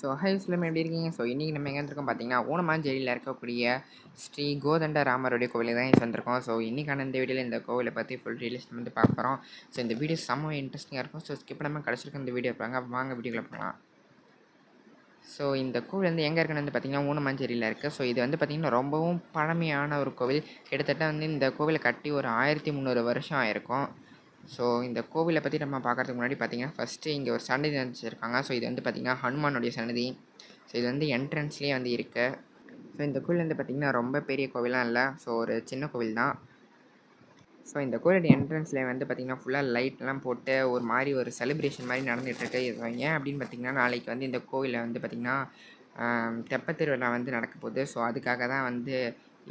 So high சிலம் எப்படி இருக்கீங்க? So இன்றைக்கி நம்ம எங்கே இருக்கோம் பார்த்தீங்கன்னா ஊனமாஞ்சேரியில் இருக்கக்கூடிய ஸ்ரீ கோதண்ட ராமருடைய கோவிலை தான் வந்திருக்கோம். ஸோ இன்றைக்கான இந்த வீடியோவில் இந்த கோவிலை பற்றி ஃபுல் டீட்டெயில்ஸ் வந்து பார்க்க போகிறோம் ஸோ இந்த வீடியோ செம்ம இன்ட்ரெஸ்டிங்காக இருக்கும். ஸோ ஸ்கிப் நம்ம கிடச்சிருக்க இந்த வீடியோ பாருங்க. வாங்க வீடியோவில் போகலாம் ஸோ இந்த கோவில் வந்து எங்கே இருக்குன்னு வந்து பார்த்திங்கன்னா ஊனமாஞ்சேரியில் இருக்குது ஸோ இது வந்து பார்த்திங்கன்னா ரொம்பவும் பழமையான ஒரு கோவில். கிட்டத்தட்ட வந்து இந்த கோவிலை கட்டி ஒரு ஆயிரத்தி முந்நூறு வருஷம் ஆயிருக்கும். ஸோ இந்த கோவிலை பற்றி நம்ம பார்க்குறதுக்கு முன்னாடி பார்த்தீங்கன்னா ஃபஸ்ட்டு இங்கே ஒரு சன்னதி வச்சுருக்காங்க ஸோ இது வந்து பார்த்திங்கன்னா ஹனுமானுடைய சன்னதி. ஸோ இது வந்து என்ட்ரன்ஸ்லேயே வந்து இருக்குது ஸோ இந்த கோவில் வந்து பார்த்திங்கன்னா ரொம்ப பெரிய கோவிலாம் இல்லை. ஸோ ஒரு சின்ன கோவில் தான். ஸோ இந்த கோவிலோட என்ட்ரன்ஸில் வந்து பார்த்திங்கன்னா ஃபுல்லாக லைட்லாம் போட்டு ஒரு மாதிரி ஒரு செலிப்ரேஷன் மாதிரி நடந்துகிட்ருக்கு. இது ஏன் அப்படின்னு பார்த்திங்கன்னா நாளைக்கு வந்து இந்த கோவிலில் வந்து பார்த்திங்கன்னா தெப்பத் திருவிழா வந்து நடக்க போகுது. ஸோ அதுக்காக தான் வந்து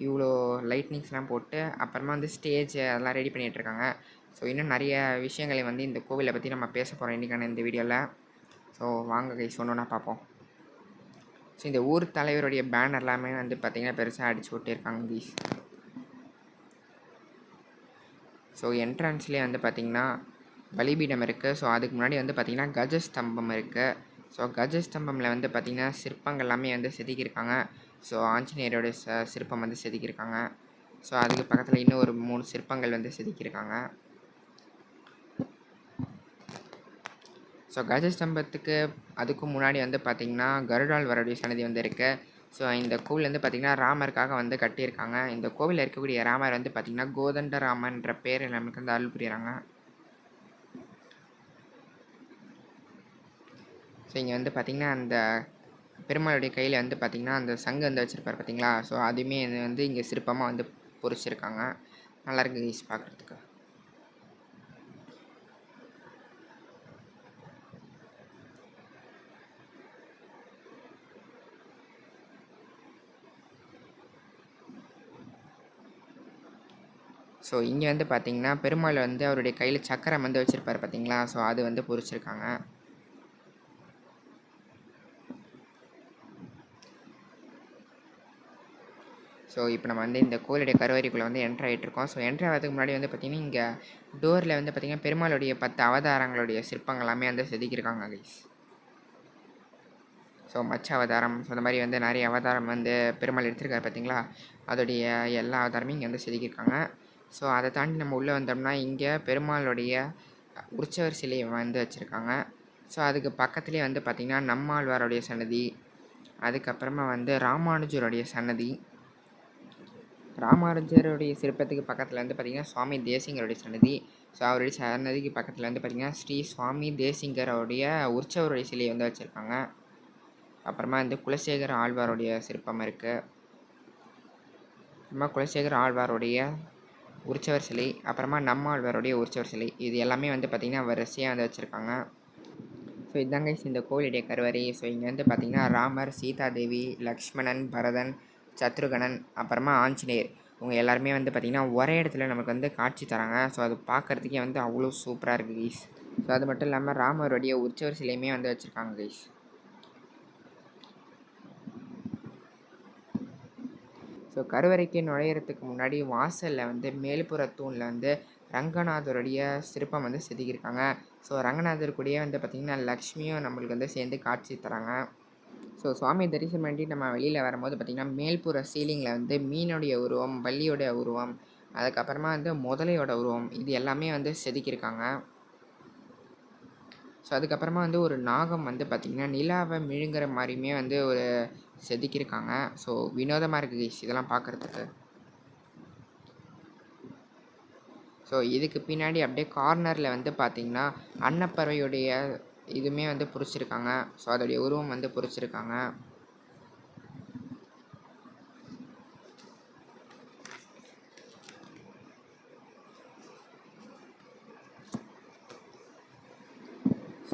இவ்வளோ லைட்னிங்ஸ்லாம் போட்டு அப்புறமா வந்து ஸ்டேஜ் அதெல்லாம் ரெடி பண்ணிகிட்ருக்காங்க. ஸோ இன்னும் நிறைய விஷயங்களை வந்து இந்த கோவிலை பற்றி நம்ம பேச போகிறோம் இன்றைக்கான இந்த வீடியோவில் ஸோ வாங்க கை சொன்னோன்னா பார்ப்போம் ஸோ இந்த ஊர் தலைவருடைய பேனர் எல்லாமே வந்து பார்த்திங்கன்னா பெருசாக அடிச்சு விட்டிருக்காங்க தீஸ் ஸோ என்ட்ரன்ஸ்லேயே வந்து பார்த்திங்கன்னா பலிபீடம் இருக்குது ஸோ அதுக்கு முன்னாடி வந்து பார்த்திங்கன்னா கஜஸ்தம்பம் இருக்குது ஸோ கஜஸ்தம்பமில் வந்து பார்த்திங்கன்னா சிற்பங்கள் எல்லாமே வந்து செதுக்கியிருக்காங்க. ஸோ ஆஞ்சநேயரோடைய ச சிற்பம் வந்து செதுக்கியிருக்காங்க. ஸோ அதுக்கு பக்கத்தில் இன்னும் ஒரு மூணு சிற்பங்கள் வந்து செதுக்கியிருக்காங்க. ஸோ கஜஸ்தம்பத்துக்கு அதுக்கும் முன்னாடி வந்து பார்த்திங்கன்னா கருடால் வரடி சன்னதி வந்து இருக்குது ஸோ இந்த கோவில் வந்து பார்த்திங்கன்னா ராமருக்காக வந்து கட்டியிருக்காங்க. இந்த கோவிலில் இருக்கக்கூடிய ராமர் வந்து பார்த்திங்கன்னா கோதண்ட ராமன்ற பேர் நமக்கு வந்து அருள் புரியுறாங்க. ஸோ இங்கே வந்து பார்த்திங்கன்னா அந்த பெருமாளுடைய கையில் வந்து பார்த்திங்கன்னா அந்த சங்கு வந்து வச்சுருப்பார் பார்த்தீங்களா ஸோ அதுவுமே இது வந்து இங்கே சிற்பமாக வந்து பொறிச்சிருக்காங்க. நல்லாயிருக்கு இருக்கு பார்க்குறதுக்கு ஸோ இங்கே வந்து பார்த்திங்கன்னா பெருமாள் வந்து அவருடைய கையில் சக்கரம் வந்து வச்சுருப்பார் பார்த்தீங்களா ஸோ அது வந்து பொறிச்சிருக்காங்க ஸோ இப்போ நம்ம வந்து இந்த கோயிலுடைய கருவறைக்குள்ளே வந்து என்ட்ரு ஆகிட்ருக்கோம் ஸோ என்ட்ரு ஆகிறதுக்கு முன்னாடி வந்து பார்த்திங்கன்னா இங்கே டோரில் வந்து பார்த்திங்கன்னா பெருமாளுடைய பத்து அவதாரங்களுடைய சிற்பங்கள் எல்லாமே வந்து செதுக்கியிருக்காங்க கைஸ் ஸோ மச்ச அவதாரம் ஸோ அந்த மாதிரி வந்து நிறைய அவதாரம் வந்து பெருமாள் எடுத்திருக்காரு பார்த்தீங்களா அதோடைய எல்லா அவதாரமும் இங்கே வந்து செதுக்கியிருக்காங்க. ஸோ அதை தாண்டி நம்ம உள்ளே வந்தோம்னா இங்கே பெருமாளுடைய உற்சவர் சிலையை வந்து வச்சுருக்காங்க. ஸோ அதுக்கு பக்கத்துலேயே வந்து பார்த்திங்கன்னா நம்மாழ்வாருடைய சன்னதி. அதுக்கப்புறமா வந்து ராமானுஜருடைய சன்னதி. ராமானுஜருடைய சிற்பத்துக்கு பக்கத்தில் வந்து பார்த்திங்கன்னா சுவாமி தேசிங்கருடைய சன்னதி. ஸோ அவருடைய சன்னதிக்கு பக்கத்தில் வந்து பார்த்திங்கன்னா ஸ்ரீ சுவாமி தேசிங்கருடைய உற்சவருடைய சிலையை வந்து வச்சுருக்காங்க. அப்புறமா வந்து குலசேகர ஆழ்வாருடைய சிற்பம் இருக்குது அப்புறமா குலசேகர ஆழ்வாருடைய உற்சவர் சிலை அப்புறமா நம்மாழ்வாருடைய உற்சவர் சிலை. இது எல்லாமே வந்து பார்த்திங்கன்னா வரிசையாக வந்து வச்சுருக்காங்க. ஸோ இதாங்க இந்த கோவிலுடைய கருவறை. ஸோ இங்கே வந்து பார்த்திங்கன்னா ராமர் சீதாதேவி லக்ஷ்மணன் பரதன் சத்ருகணன் அப்புறமா ஆஞ்சநேயர். இவங்க எல்லாருமே வந்து பார்த்திங்கன்னா ஒரே இடத்துல நமக்கு வந்து காட்சி தராங்க. ஸோ அது பார்க்குறதுக்கே வந்து அவ்வளோ சூப்பராக இருக்குது கைஸ் ஸோ அது மட்டும் இல்லாமல் ராமருடைய உற்சவர் சிலையுமே வந்து வச்சுருக்காங்க கைஸ் ஸோ கருவறைக்கு நுழையிறதுக்கு முன்னாடி வாசலில் வந்து மேல்புற தூணில் வந்து ரங்கநாதருடைய சிற்பம் வந்து செதுக்கியிருக்காங்க. ஸோ ரங்கநாதர் கூடயே வந்து பார்த்திங்கன்னா லக்ஷ்மியும் நம்மளுக்கு வந்து சேர்ந்து காட்சி தராங்க. ஸோ சுவாமி தரிசனம் பண்ணி நம்ம வெளியில் வரும்போது பார்த்திங்கன்னா மேல்புற சீலிங்கில் வந்து மீனுடைய உருவம் வள்ளியுடைய உருவம் அதுக்கப்புறமா வந்து முதலையோட உருவம் இது எல்லாமே வந்து செதுக்கியிருக்காங்க. ஸோ அதுக்கப்புறமா வந்து ஒரு நாகம் வந்து பார்த்திங்கன்னா நிலாவை மிழுங்குற மாதிரியுமே வந்து ஒரு செதுக்கியிருக்காங்க. ஸோ வினோதமாக இருக்குது கைஸ் இதெல்லாம் பார்க்குறதுக்கு ஸோ இதுக்கு பின்னாடி அப்படியே கார்னரில் வந்து பார்த்திங்கன்னா அன்னப்பறவையுடைய இதுவுமே வந்து பிடிச்சிருக்காங்க ஸோ அதோடைய உருவம் வந்து பிடிச்சிருக்காங்க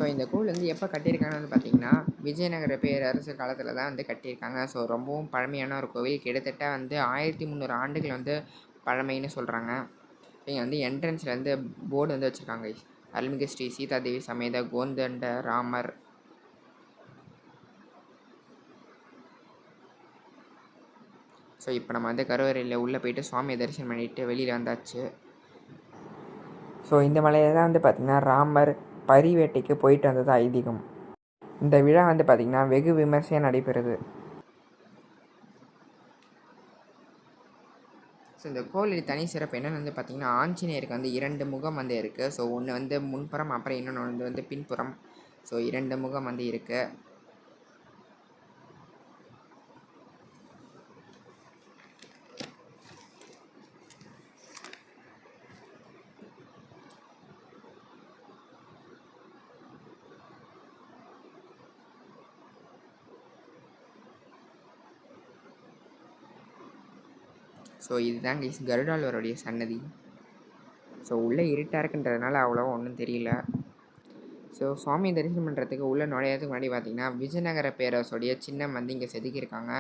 ஸோ இந்த கோவில் வந்து எப்போ கட்டியிருக்காங்கன்னு வந்து பார்த்திங்கன்னா விஜயநகர பேரரசு காலத்தில் தான் வந்து கட்டியிருக்காங்க. ஸோ ரொம்பவும் பழமையான ஒரு கோவில். கிட்டத்தட்ட வந்து ஆயிரத்தி முந்நூறு ஆண்டுகள் வந்து பழமைன்னு சொல்கிறாங்க இங்கே வந்து என்ட்ரன்ஸில் வந்து போர்டு வந்து வச்சுருக்காங்க. அருள்மிகு ஸ்ரீ சீதாதேவி சமேத கோந்தண்ட ராமர். ஸோ இப்போ நம்ம வந்து கருவறையில் உள்ளே போயிட்டு சுவாமியை தரிசனம் பண்ணிவிட்டு வெளியில் வந்தாச்சு. ஸோ இந்த மலையை தான் வந்து பார்த்திங்கன்னா ராமர் பரிவேட்டைக்கு போயிட்டு வந்தது ஐதீகம். இந்த விழா வந்து பார்த்திங்கன்னா வெகு விமர்சையாக நடைபெறுது. ஸோ இந்த கோவில் தனி சிறப்பு என்னென்னு வந்து பார்த்திங்கன்னா ஆஞ்சநேயருக்கு வந்து இரண்டு முகம் வந்து இருக்குது ஸோ ஒன்று வந்து முன்புறம் அப்புறம் இன்னொன்று வந்து வந்து பின்புறம். ஸோ இரண்டு முகம் வந்து இருக்குது ஸோ இதுதான் கைஸ் கருடாழ்வருடைய சன்னதி. ஸோ உள்ளே இருட்டாக இருக்குன்றதுனால அவ்வளோவா ஒன்றும் தெரியல. ஸோ சுவாமி தரிசனம் பண்ணுறதுக்கு உள்ளே நுழையிறதுக்கு முன்னாடி பார்த்தீங்கன்னா விஜயநகர பேரரசுடைய சின்னம் வந்து இங்கே செதுக்கியிருக்காங்க.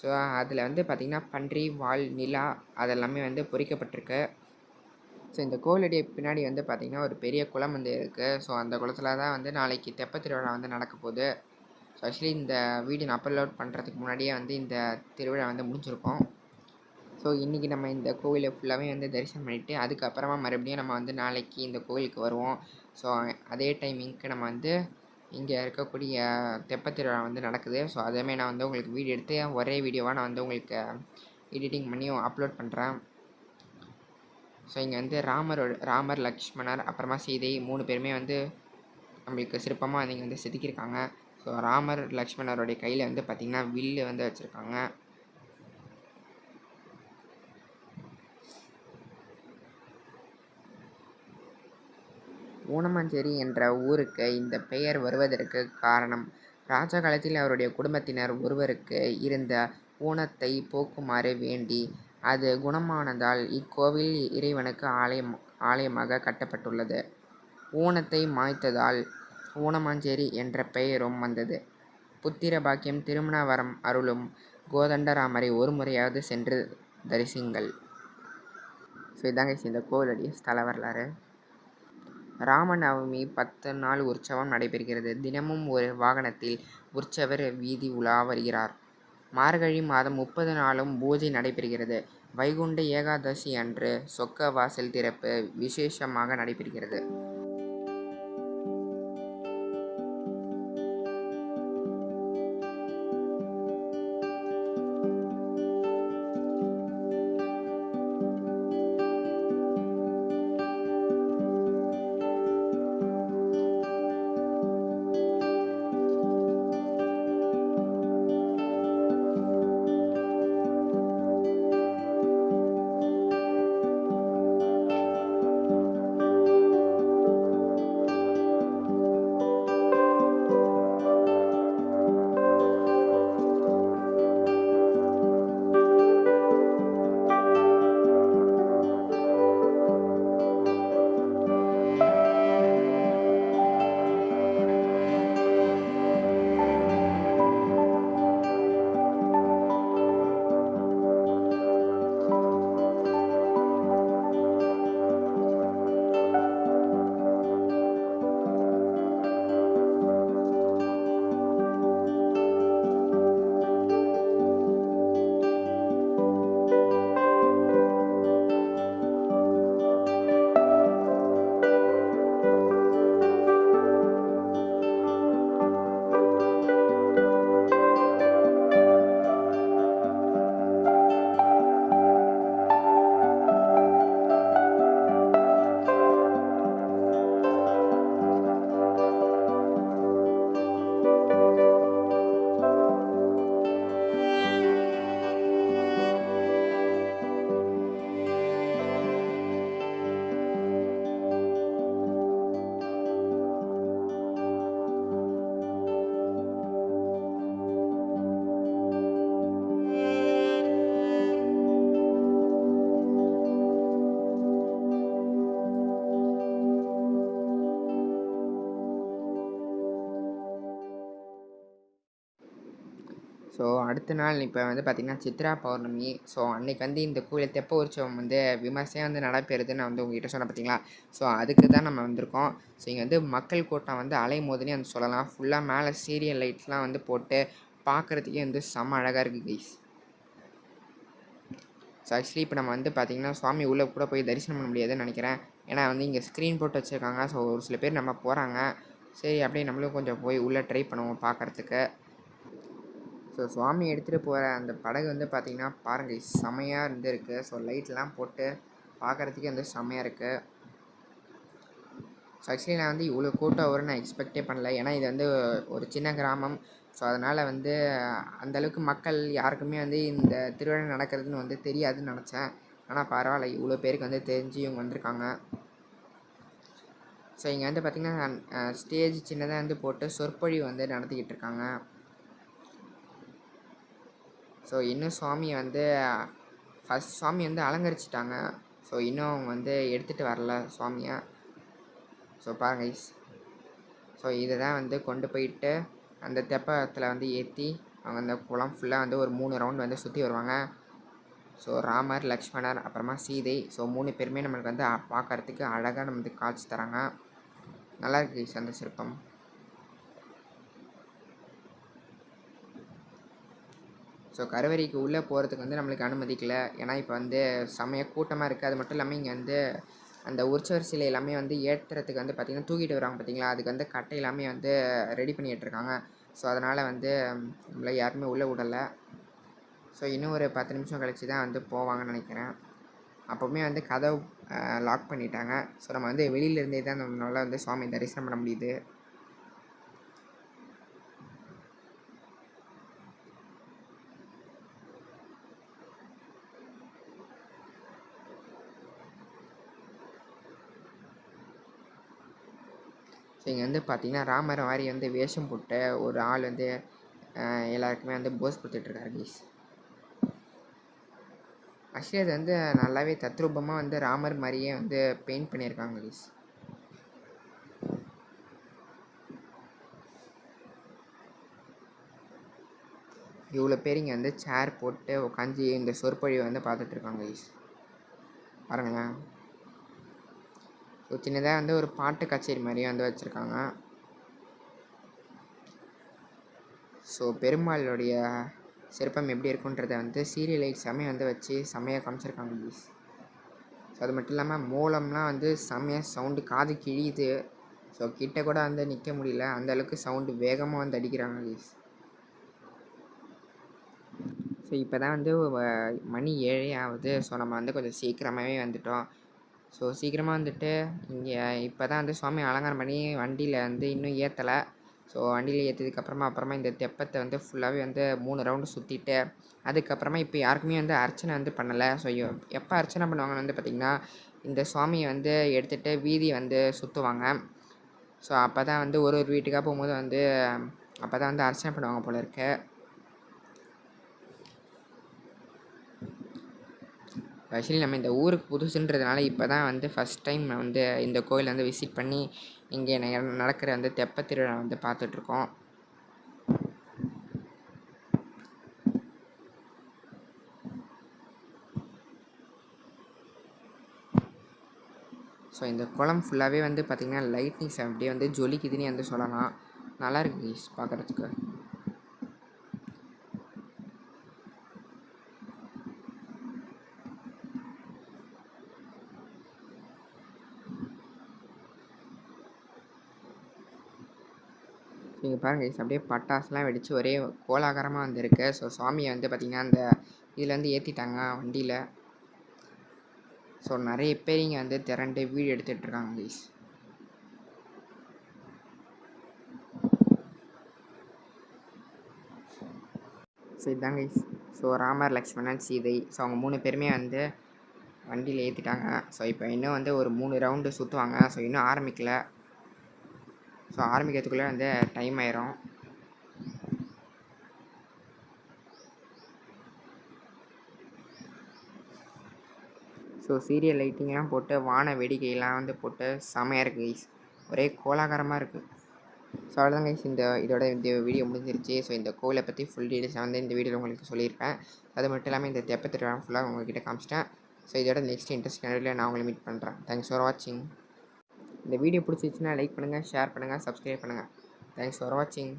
ஸோ அதில் வந்து பார்த்திங்கன்னா பன்றி வால் நிலா அதெல்லாமே வந்து பொறிக்கப்பட்டிருக்கு. ஸோ இந்த கோவிலுடைய பின்னாடி வந்து பார்த்திங்கன்னா ஒரு பெரிய குளம் வந்து இருக்குது ஸோ அந்த குளத்தில் தான் வந்து நாளைக்கு தெப்ப திருவிழா வந்து நடக்க போகுது. ஸோ ஆக்சுவலி இந்த வீடியோ நான் அப்லோட் பண்ணுறதுக்கு முன்னாடியே வந்து இந்த திருவிழா வந்து முடிஞ்சிருக்கோம். ஸோ இன்றைக்கி நம்ம இந்த கோவிலை ஃபுல்லாகவே வந்து தரிசனம் பண்ணிவிட்டு அதுக்கப்புறமா மறுபடியும் நம்ம வந்து நாளைக்கு இந்த கோவிலுக்கு வருவோம். ஸோ அதே டைமிங்க்கு நம்ம வந்து இங்கே இருக்கக்கூடிய தெப்பத்திருவிழா வந்து நடக்குது. ஸோ அதேமாதிரி நான் வந்து உங்களுக்கு வீடியோ எடுத்து ஒரே வீடியோவாக நான் வந்து உங்களுக்கு எடிட்டிங் பண்ணி அப்லோட் பண்ணுறேன் ஸோ இங்கே வந்து ராமரோட ராமர் லக்ஷ்மணர் அப்புறமா சீதை மூணு பேருமே வந்து நம்மளுக்கு சிற்பமாக வந்து இங்கே வந்து செதுக்கியிருக்காங்க. ஸோ ராமர் லக்ஷ்மணருடைய கையில் வந்து பார்த்திங்கன்னா வில்லு வந்து வச்சுருக்காங்க. ஊனமாஞ்சேரி என்ற ஊருக்கு இந்த பெயர் வருவதற்கு காரணம். ராஜா காலத்தில் அவருடைய குடும்பத்தினர் ஒருவருக்கு இருந்த ஊனத்தை போக்குமாறு வேண்டி அது குணமானதால் இக்கோவில் இறைவனுக்கு ஆலயம் ஆலயமாக கட்டப்பட்டுள்ளது. ஊனத்தை மாய்த்ததால் ஊனமாஞ்சேரி என்ற பெயரும் வந்தது. புத்திர பாக்கியம் திருமண வரம் அருளும் கோதண்டராமரை ஒரு முறையாவது சென்று தரிசிங்கள். ஸோ இதாங்க இந்த கோவிலுடைய ஸ்தல வரலாறு. ராமநவமி பத்து நாள் உற்சவம் நடைபெறுகிறது. தினமும் ஒரு வாகனத்தில் உற்சவர் வீதி உலா வருகிறார். மார்கழி மாதம் முப்பது நாளும் பூஜை நடைபெறுகிறது. வைகுண்ட ஏகாதசி அன்று சொக்க வாசல் திறப்பு விசேஷமாக நடைபெறுகிறது. ஸோ அடுத்த நாள் இப்போ வந்து பார்த்திங்கன்னா சித்ரா பௌர்ணமி. ஸோ அன்னைக்கு வந்து இந்த கோயில் தெப்ப உற்சவம் வந்து விமர்சையாக வந்து நடைபெறுதுன்னு நான் வந்து உங்ககிட்ட சொன்னேன் பார்த்தீங்களா ஸோ அதுக்கு தான் நம்ம வந்திருக்கோம். ஸோ இங்கே வந்து மக்கள் கூட்டம் வந்து அலை மோதுனே வந்து சொல்லலாம். ஃபுல்லாக மேலே சீரியல் லைட்ஸ்லாம் வந்து போட்டு பார்க்குறதுக்கே வந்து செம்ம அழகாக இருக்குது கைஸ் ஸோ ஆக்சுவலி இப்போ நம்ம வந்து பார்த்திங்கன்னா சுவாமி உள்ளே கூட போய் தரிசனம் பண்ண முடியாதுன்னு நினைக்கிறேன். ஏன்னா வந்து இங்கே ஸ்க்ரீன் போட்டு வச்சுருக்காங்க. ஸோ ஒரு சில பேர் நம்ம போகிறாங்க சரி அப்படியே நம்மளும் கொஞ்சம் போய் உள்ளே ட்ரை பண்ணுவோம் பார்க்குறதுக்கு ஸோ சுவாமி எடுத்துகிட்டு போகிற அந்த படகு வந்து பார்த்திங்கன்னா பாருங்கள் செமையாக இருந்திருக்கு. ஸோ லைட்லாம் போட்டு பார்க்குறதுக்கே வந்து செமையாக இருக்குது ஸோ ஆக்சுவலி நான் வந்து இவ்வளோ கூட்டம் வரும்னு நான் எக்ஸ்பெக்டே பண்ணல. ஏன்னா இது வந்து ஒரு சின்ன கிராமம். ஸோ அதனால் வந்து அந்தளவுக்கு மக்கள் யாருக்குமே வந்து இந்த திருவிழா நடக்கிறதுன்னு வந்து தெரியாதுன்னு நினச்சேன். ஆனால் பரவாயில்ல இவ்வளோ பேருக்கு வந்து தெரிஞ்சு இவங்க வந்திருக்காங்க. ஸோ இங்கே வந்து பார்த்திங்கன்னா ஸ்டேஜ் சின்னதாக வந்து போட்டு சொற்பொழிவு வந்து நடத்திக்கிட்டு இருக்காங்க. ஸோ இன்னும் சுவாமி வந்து ஃபஸ்ட் சுவாமி வந்து அலங்கரிச்சிட்டாங்க. ஸோ இன்னும் அவங்க வந்து எடுத்துகிட்டு வரல சுவாமியை. ஸோ பாருங்க ஸோ இதை தான் வந்து கொண்டு போயிட்டு அந்த தெப்பத்தில் வந்து ஏற்றி அவங்க அந்த குளம் ஃபுல்லாக வந்து ஒரு மூணு ரவுண்ட் வந்து சுற்றி வருவாங்க. ஸோ ராமர் லக்ஷ்மணர் அப்புறமா சீதை. ஸோ மூணு பேருமே நம்மளுக்கு வந்து பார்க்குறதுக்கு பார்க்கறதுக்கு அழகாக நமக்கு காட்சி தராங்க. நல்லா இருக்கு அந்த சிற்பம். ஸோ கருவறைக்கு உள்ளே போகிறதுக்கு வந்து நம்மளுக்கு அனுமதிக்கலை. ஏன்னா இப்போ வந்து செமைய கூட்டமாக இருக்குது அது மட்டும் இல்லாமல் இங்கே வந்து அந்த உற்சவர் சிலை எல்லாமே வந்து ஏற்றுறதுக்கு வந்து பார்த்திங்கன்னா தூக்கிட்டு வராங்க பார்த்தீங்களா அதுக்கு வந்து கட்டை எல்லாமே வந்து ரெடி பண்ணிகிட்டு இருக்காங்க ஸோ அதனால் வந்து நம்மளை யாருமே உள்ளே விடலை. ஸோ இன்னும் ஒரு பத்து நிமிஷம் கழிச்சு தான் வந்து போவாங்கன்னு நினைக்கிறேன். அப்போவுமே வந்து கதவு லாக் பண்ணிட்டாங்க. ஸோ நம்ம வந்து வெளியிலேருந்தே தான் நம்மளால் வந்து சுவாமி தரிசனம் பண்ண முடியுது. இங்கே வந்து பார்த்திங்கன்னா ராமர் மாதிரி வந்து வேஷம் போட்ட ஒரு ஆள் வந்து எல்லாருக்குமே வந்து போஸ் கொடுத்துட்ருக்காரு கீஸ் ஆக்சுவலி அது வந்து நல்லாவே தத்ரூபமாக வந்து ராமர் மாதிரியே வந்து பெயிண்ட் பண்ணியிருக்காங்க கீஸ் இவ்வளோ பேர் இங்கே வந்து சேர் போட்டு உட்காந்து இந்த சொற்பொழிவை வந்து பார்த்துட்ருக்காங்க கீஸ் பாருங்களேன். ஒரு சின்னதாக வந்து ஒரு பாட்டு கச்சேரி மாதிரியும் வந்து வச்சுருக்காங்க. ஸோ பெருமாளுடைய சிற்பம் எப்படி இருக்குன்றதை வந்து சீரியல் லைட் வந்து வச்சு செம்மையாக காமிச்சிருக்காங்க ப்ளீஸ் ஸோ அது மட்டும் இல்லாமல் மூலம்லாம் வந்து செம்மையாக சவுண்டு காது கிழியுது. ஸோ கிட்ட கூட வந்து நிற்க முடியல. அந்த அளவுக்கு சவுண்டு வேகமாக வந்து அடிக்கிறாங்க ப்ளீஸ் ஸோ இப்போ தான் வந்து மணி ஏழே ஆகுது. ஸோ நம்ம வந்து கொஞ்சம் சீக்கிரமாகவே வந்துட்டோம். ஸோ சீக்கிரமாக வந்துட்டு இங்கே இப்போ தான் வந்து சுவாமி அலங்காரம் பண்ணி வண்டியில் வந்து இன்னும் ஏற்றலை ஸோ வண்டியில் ஏற்றதுக்கப்புறமா அப்புறமா இந்த தெப்பத்தை வந்து ஃபுல்லாகவே வந்து மூணு ரவுண்டு சுற்றிட்டு அதுக்கப்புறமா இப்போ யாருக்குமே வந்து அர்ச்சனை வந்து பண்ணலை. ஸோ எப்போ அர்ச்சனை பண்ணுவாங்கன்னு வந்து பார்த்திங்கன்னா இந்த சுவாமியை வந்து எடுத்துகிட்டு வீதி வந்து சுற்றுவாங்க ஸோ அப்போ தான் வந்து ஒரு ஒரு வீட்டுக்காக போகும்போது வந்து அப்போ தான் வந்து அர்ச்சனை பண்ணுவாங்க போல இருக்குது ஆக்சுவலி நம்ம இந்த ஊருக்கு புதுசுன்றதுனால இப்போ தான் வந்து ஃபஸ்ட் டைம் வந்து இந்த கோயில் வந்து விசிட் பண்ணி இங்கே ந- நடக்கிற அந்த தெப்பத் திருவிழா வந்து பார்த்துட்ருக்கோம். ஸோ இந்த குளம் ஃபுல்லாகவே வந்து பார்த்திங்கன்னா லைட்னிங்ஸ் அப்படியே வந்து ஜொலிக்குதுன்னு வந்து சொல்லலாம். நல்லா இருக்கு பார்க்குறதுக்கு நீங்கள் பாருங்கள் கைஸ் அப்படியே பட்டாசுலாம் வெடித்து ஒரே கோலாகரமாக வந்திருக்கு. ஸோ சுவாமியை வந்து பார்த்திங்கன்னா அந்த இதில் வந்து ஏற்றிட்டாங்க வண்டியில். ஸோ நிறைய பேர் இங்கே வந்து திரண்டு வீடு எடுத்துகிட்டு இருக்காங்க கைஸ் ஸோ இதுதான் guys so Ramar Lakshmanan Seethai. So அவங்க மூணு பேருமே வந்து வண்டியில் ஏற்றிட்டாங்க ஸோ இப்போ இன்னும் வந்து ஒரு மூணு ரவுண்டு சுற்றுவாங்க ஸோ இன்னும் ஆரம்பிக்கல. ஸோ ஆரம்பிக்கிறதுக்குள்ளே வந்து டைம் ஆயிரும். ஸோ சீரியல் லைட்டிங்லாம் போட்டு வான வேடிக்கையெல்லாம் வந்து போட்டு செமையாக இருக்குது கைஸ் ஒரே கோலாகாரமாக இருக்குது ஸோ அவ்வளோதான் கைஸ் இந்த இதோட இந்த வீடியோ முடிஞ்சிருச்சு. ஸோ இந்த கோவிலை பற்றி ஃபுல் டீடைல்ஸ் வந்து இந்த வீடியோவில் உங்களுக்கு சொல்லியிருப்பேன். அது மட்டும் இல்லாமல் இந்த தெப்ப திருவிழா ஃபுல்லாக உங்கள்கிட்ட காமிச்சிட்டேன். ஸோ இதோட நெக்ஸ்ட் இன்ட்ரெஸ்ட் நடுவில் நான் உங்களை மீட் பண்ணுறேன் தேங்க்ஸ் ஃபார் வாட்சிங் இந்த வீடியோ பிடிச்சிச்சின்னா லைக் பண்ணுங்கள் ஷேர் பண்ணுங்கள் சப்ஸ்கிரைப் பண்ணுங்கள் தேங்க்ஸ் ஃபார் வாட்சிங்